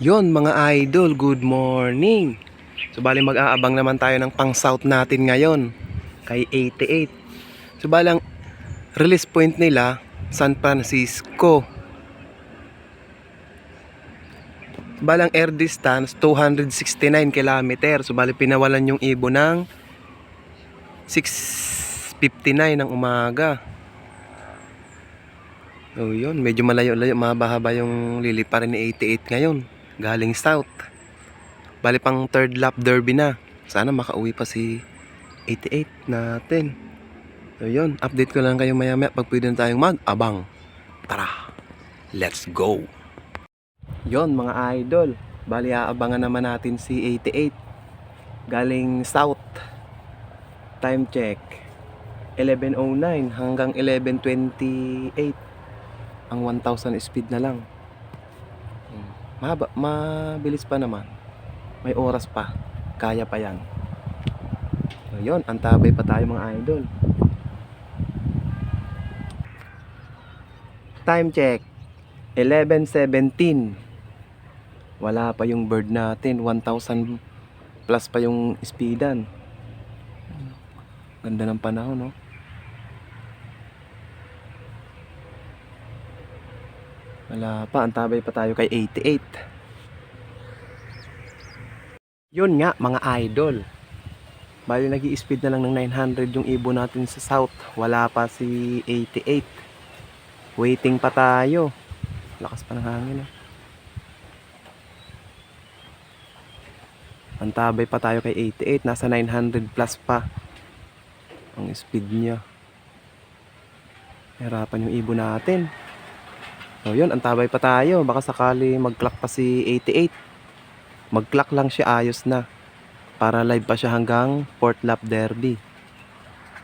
Yon mga idol, good morning. So bali mag-aabang naman tayo ng pang south natin ngayon kay 88. So balang release point nila San Francisco. Balang air distance 269 km. So bali pinawalan yung ibo ng 6.59 ng umaga. So yun, medyo malayo-layo, mahaba-haba yung liliparin ni 88 ngayon. Galing south. Bali pang third lap derby na. Sana makauwi pa si 88 natin. So yun, update ko lang kayo maya-maya pag pwede na tayong mag-abang. Tara, let's go! Yon mga idol, bali aabangan naman natin si 88. Galing south. Time check. 11.09 hanggang 11.28 ang 1,000 speed na lang. Mahaba, mabilis pa naman. May oras pa. Kaya pa yan. Yun, antabay pa tayo mga idol. Time check. 11.17 Wala pa yung bird natin. 1,000 plus pa yung speedan. Ganda ng panahon, no? Wala pa, antabay pa tayo kay 88. Yun nga, mga idol. Bali nag speed na lang ng 900 yung ibo natin sa south. Wala pa si 88. Waiting pa tayo. Lakas pa ng hangin. ah. Antabay pa tayo kay 88. Nasa 900 plus pa. Ang speed niya. Hirapan yung ibo natin. So yun, antabay pa tayo. Baka sakali mag-clock pa si 88. Mag-clock lang siya, ayos na. Para live pa siya hanggang fourth lap derby.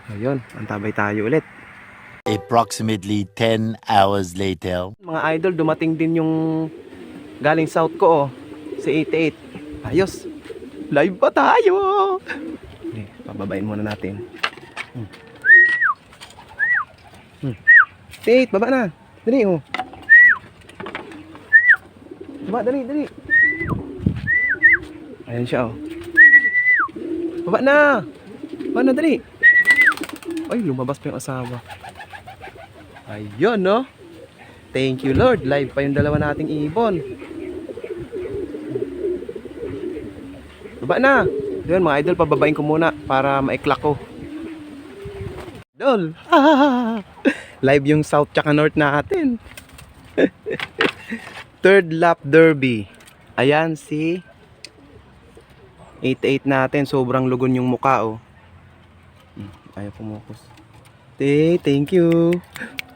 So yun, antabay tayo ulit. Approximately 10 hours later. Mga idol, dumating din yung galing south ko, oh. Si 88. Ayos. Live pa tayo. Okay, pababain muna natin. Hmm. Hmm. 88, baba na. Dali, oh. Baba, dali, dali. Ayan siya, oh. Baba na. Baba na, dali. Ay, lumabas pa yung asawa. Ayun, no? Thank you, Lord. Live pa yung dalawa nating ibon. Baba na. Doon, mga idol, pababain ko muna para maiklak ko. Idol. Live yung south tsaka north natin. Third lap derby. Ayan si 88 natin. Sobrang lugon yung muka, oh. Hmm, Ayaw pumukus. Te, thank you.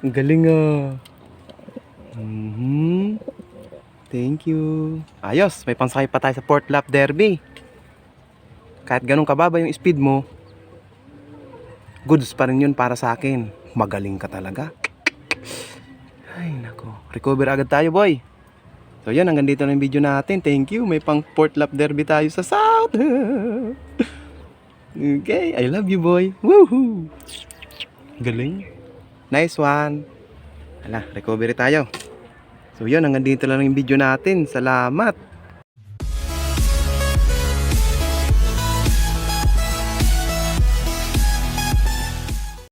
Ang galing ah. Mhm. Thank you. Ayos, may pansakay pa tayo sa Port Lap Derby. Kahit ganun kababa yung speed mo, goods pa rin yun para sa akin. Magaling ka talaga. Ay, nako. Recover agad tayo, boy. So yan, hanggang dito na yung video natin. Thank you. May pang Port Lap Derby tayo sa South. okay, I love you, boy. Woohoo! Galing. Nice one. Hala, recovery tayo. So yun, hanggang dito lang yung video natin. Salamat.